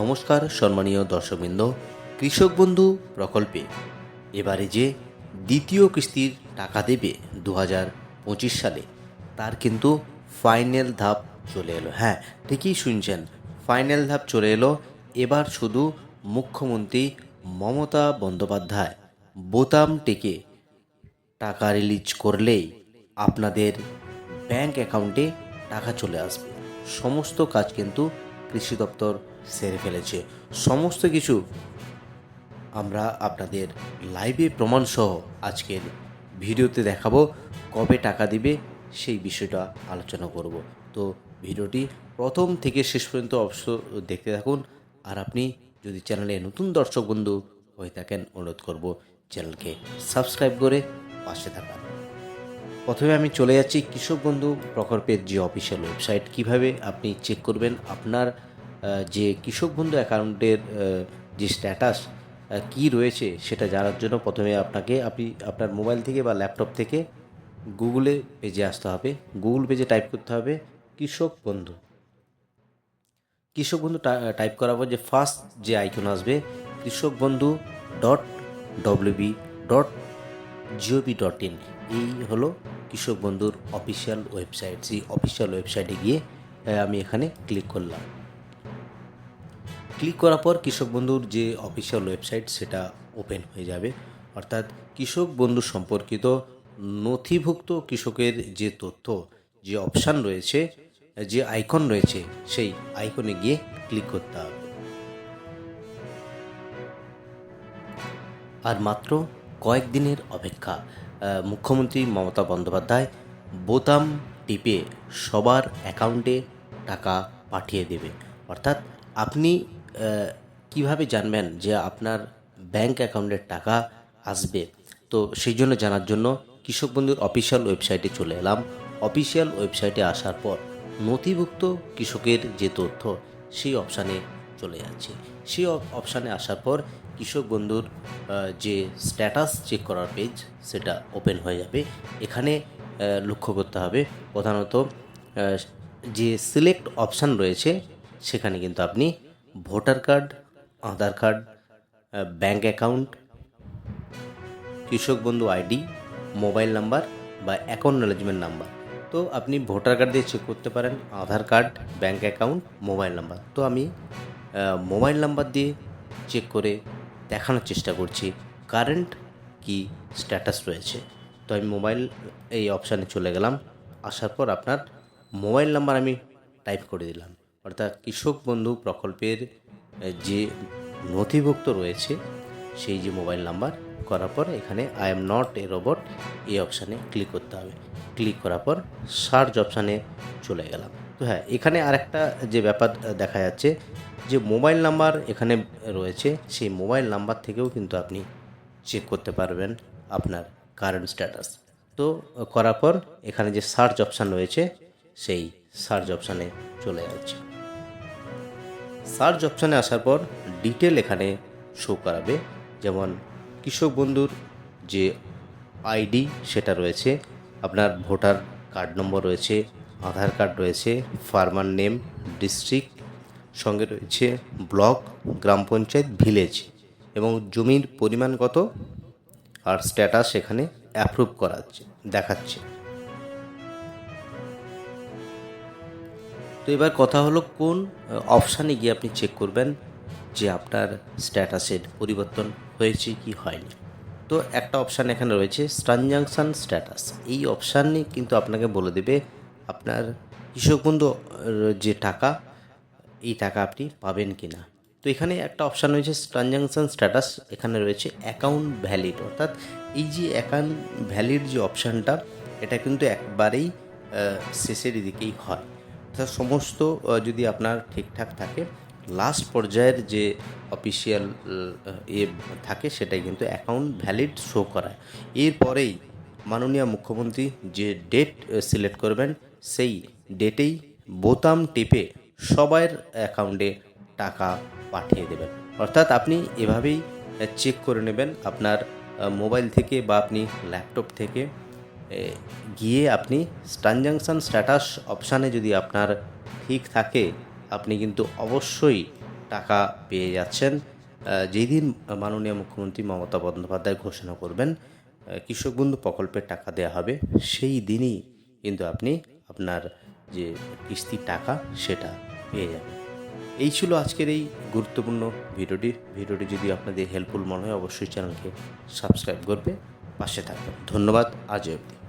নমস্কার সম্মানীয় দর্শকবৃন্দ, কৃষক বন্ধু প্রকল্পে। এবারে যে দ্বিতীয় কিস্তির টাকা দেবে দু পঁচিশ সালে, তার কিন্তু ফাইনাল ধাপ চলে এলো। হ্যাঁ ঠিকই শুনছেন, ফাইনাল ধাপ চলে এলো। এবার শুধু মুখ্যমন্ত্রী মমতা বন্দ্যোপাধ্যায় বোতাম টেকে টাকা রিলিজ করলেই আপনাদের ব্যাংক অ্যাকাউন্টে টাকা চলে আসবে। সমস্ত কাজ কিন্তু কৃষি দপ্তর সেরে ফেলেছে। সমস্ত কিছু আমরা আপনাদের লাইভে প্রমাণসহ আজকের ভিডিওতে দেখাবো, কবে টাকা দিবে সেই বিষয়টা আলোচনা করব। তো ভিডিওটি প্রথম থেকে শেষ পর্যন্ত অবশ্য দেখতে থাকুন, আর আপনি যদি চ্যানেলে নতুন দর্শক বন্ধু হয়ে থাকেন, অনুরোধ করব চ্যানেলকে সাবস্ক্রাইব করে পাশে থাকার প্রথমে আমি চলে যাচ্ছি কৃষক বন্ধু প্রকল্পের যে অফিসিয়াল ওয়েবসাইট কীভাবে আপনি চেক করবেন আপনার যে কৃষক বন্ধু অ্যাকাউন্টের যে স্ট্যাটাস কি রয়েছে সেটা জানার জন্য প্রথমে আপনাকে, আপনি আপনার মোবাইল থেকে বা ল্যাপটপ থেকে গুগলে পেজে আসতে হবে। গুগল পেজে টাইপ করতে হবে কৃষক বন্ধু। কৃষক বন্ধু টাইপ করার পর যে ফার্স্ট যে আইকন আসবে, Krishak Bandhu dot WB dot GOB dot in এই হলো কৃষক বন্ধুর অফিসিয়াল ওয়েবসাইট সেই অফিসিয়াল ওয়েবসাইটে গিয়ে আমি এখানে ক্লিক করলাম। ক্লিক করার পর কৃষক বন্ধুর যে অফিসিয়াল ওয়েবসাইট সেটা ওপেন হয়ে যাবে। অর্থাৎ কৃষক বন্ধু সম্পর্কিত নথিভুক্ত কৃষকের যে তথ্য, যে অপশান রয়েছে, যে আইকন রয়েছে, সেই আইকনে গিয়ে ক্লিক করতে হবে। আর মাত্র কয়েকদিনের অপেক্ষা। মুখ্যমন্ত্রী মমতা বন্দ্যোপাধ্যায় বোতাম টিপে সবার অ্যাকাউন্টে টাকা পাঠিয়ে দেবে। অর্থাৎ আপনি কীভাবে জানবেন যে আপনার ব্যাংক অ্যাকাউন্টের টাকা আসবে? তো সেই জন্য জানার জন্য কৃষক বন্ধুর অফিসিয়াল ওয়েবসাইটে চলে এলাম। অফিসিয়াল ওয়েবসাইটে আসার পর নথিভুক্ত কৃষকের যে তথ্য, সেই অপশানে চলে যাচ্ছে। সেই অপশানে আসার পর কৃষক বন্ধুর যে স্ট্যাটাস চেক করার পেজ সেটা ওপেন হয়ে যাবে। এখানে লক্ষ্য করতে হবে। প্রধানত যে সিলেক্ট অপশান রয়েছে, সেখানে কিন্তু আপনি voter card, Aadhaar card bank account Krishak Bandhu ID mobile number বা অ্যাকাউন্ট ম্যানেজমেন্ট নাম্বার তো আপনি ভোটার কার্ড দিয়ে চেক করতে পারেন, Aadhaar card bank account mobile number তো আমি মোবাইল নাম্বার দিয়ে চেক করে দেখানোর চেষ্টা করছি। কারেন্ট কি স্ট্যাটাস রয়েছে? তো আমি মোবাইল, এই অপশানে চলে গেলাম। আসার পর আপনার মোবাইল নাম্বার আমি টাইপ করে দিলাম। অর্থাৎ কৃষক বন্ধু প্রকল্পের যে নথিভুক্ত রয়েছে, সেই যে মোবাইল নাম্বার, করার পর এখানে I am not a robot এই অপশানে ক্লিক করতে হবে। ক্লিক করার পর সার্চ অপশানে চলে গেলাম। তো হ্যাঁ এখানে আরেকটা যে ব্যাপার দেখা যাচ্ছে যে মোবাইল নাম্বার এখানে রয়েছে, সেই মোবাইল নাম্বার থেকেও কিন্তু আপনি চেক করতে পারবেন আপনার কারেন্ট স্ট্যাটাস তো করার পর এখানে যে সার্চ অপশান রয়েছে, সেই সার্চ অপশানে চলে যাচ্ছে। সার্চ অপশানে আসার পর ডিটেল এখানে শো করাবে। যেমন কৃষক বন্ধুর যে আইডি সেটা রয়েছে, আপনার ভোটার কার্ড নম্বর রয়েছে, আধার কার্ড রয়েছে ফার্মার নেম ডিস্ট্রিক্ট সঙ্গে রয়েছে ব্লক, গ্রাম পঞ্চায়েত, ভিলেজ এবং জমির পরিমাণ কত আর স্ট্যাটাস এখানে অ্যাপ্রুভ করাচ্ছে, দেখাচ্ছে। তো এবার কথা হলো কোন অপশানে গিয়ে আপনি চেক করবেন যে আপনার স্ট্যাটাসের পরিবর্তন হয়েছে কি হয়নি। তো একটা অপশান এখানে রয়েছে ট্রানজাকশান স্ট্যাটাস এই অপশানে কিন্তু আপনাকে বলে দেবে, আপনার কৃষক যে টাকা এই টাকা আপনি পাবেন কি না তো এখানে একটা অপশান রয়েছে ট্রানজাকশান স্ট্যাটাস এখানে রয়েছে অ্যাকাউন্ট ভ্যালিড অর্থাৎ এই যে অ্যাকাউন্ট ভ্যালিড যে অপশানটা এটা কিন্তু একবারেই শেষের দিকেই হয়। অর্থাৎ সমস্ত যদি আপনার ঠিকঠাক থাকে লাস্ট পর্যায়ের যে অফিসিয়াল এ থাকে, সেটাই কিন্তু অ্যাকাউন্ট ভ্যালিড শো করায়। এরপরেই মাননীয় মুখ্যমন্ত্রী যে ডেট সিলেক্ট করবেন, সেই ডেটেই বোতাম টিপে সবার অ্যাকাউন্টে টাকা পাঠিয়ে দেবেন। অর্থাৎ আপনি এভাবেই চেক করে নেবেন আপনার মোবাইল থেকে বা আপনি ল্যাপটপ থেকে। গিয়ে আপনি ট্রানজাকশান স্ট্যাটাস অপশানে যদি আপনার ঠিক থাকে, আপনি কিন্তু অবশ্যই টাকা পেয়ে যাচ্ছেন। যেদিন মাননীয় মুখ্যমন্ত্রী মমতা বন্দ্যোপাধ্যায় ঘোষণা করবেন কৃষক বন্ধু প্রকল্পের টাকা দেওয়া হবে, সেই দিনই কিন্তু আপনি আপনার যে কিস্তির টাকা, সেটা পেয়ে যাবেন। এই ছিল আজকের এই গুরুত্বপূর্ণ ভিডিওটি। ভিডিওটি যদি আপনাদের হেল্পফুল মনে হয়, অবশ্যই চ্যানেলকে সাবস্ক্রাইব করবে, পাশে থাকবেন। ধন্যবাদ, আজ অবধি।